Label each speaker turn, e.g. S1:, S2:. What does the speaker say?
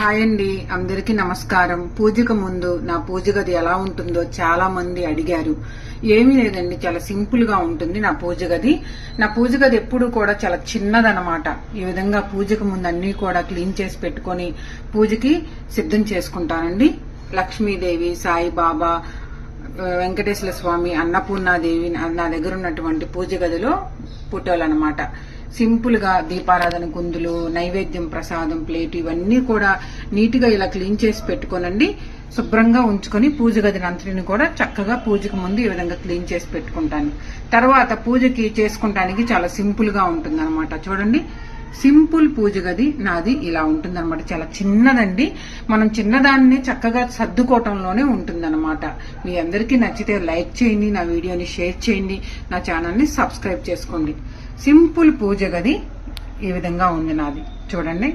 S1: Hi అండి. అందరికీ నమస్కారం. పూజకు ముందు నా పూజ గది ఎలా ఉంటుందో చాలా మంది అడిగారు. ఏమీ లేదండి చాలా సింపుల్గా ఉంటుంది నా పూజ గది. నా పూజ గది ఎప్పుడు కూడా చాలా చిన్నదనమాట ఈ విధంగా పూజకు ముందు అన్ని కూడా క్లీన్ చేసి పెట్టుకొని పూజకి సిద్ధం చేసుకుంటానండి. లక్ష్మీదేవి సాయిబాబా వెంకటేశ్వర స్వామి అన్నపూర్ణాదేవి నా దగ్గర ఉన్నటువంటి పూజ గదిలో ఫోటోలు సింపుల్గా దీపారాధన కుందులు నైవేద్యం ప్రసాదం ప్లేట్ ఇవన్నీ కూడా నీట్గా ఇలా క్లీన్ చేసి పెట్టుకోనండి. శుభ్రంగా ఉంచుకొని పూజ గదిని కూడా చక్కగా పూజకు ముందు ఈ విధంగా క్లీన్ చేసి పెట్టుకుంటాను. తర్వాత పూజకి చేసుకుంటానికి చాలా సింపుల్గా గా చూడండి సింపుల్ పూజ గది నాది ఇలా ఉంటుందన్నమాట. చాలా చిన్నదండి. మనం చిన్నదాన్ని చక్కగా సర్దుకోవటంలోనే ఉంటుందన్నమాట. మీ అందరికీ నచ్చితే లైక్ చేయండి నా వీడియోని షేర్ చేయండి నా ఛానల్ని సబ్స్క్రైబ్ చేసుకోండి. సింపుల్ పూజ గది ఈ విధంగా ఉంది నాది. చూడండి.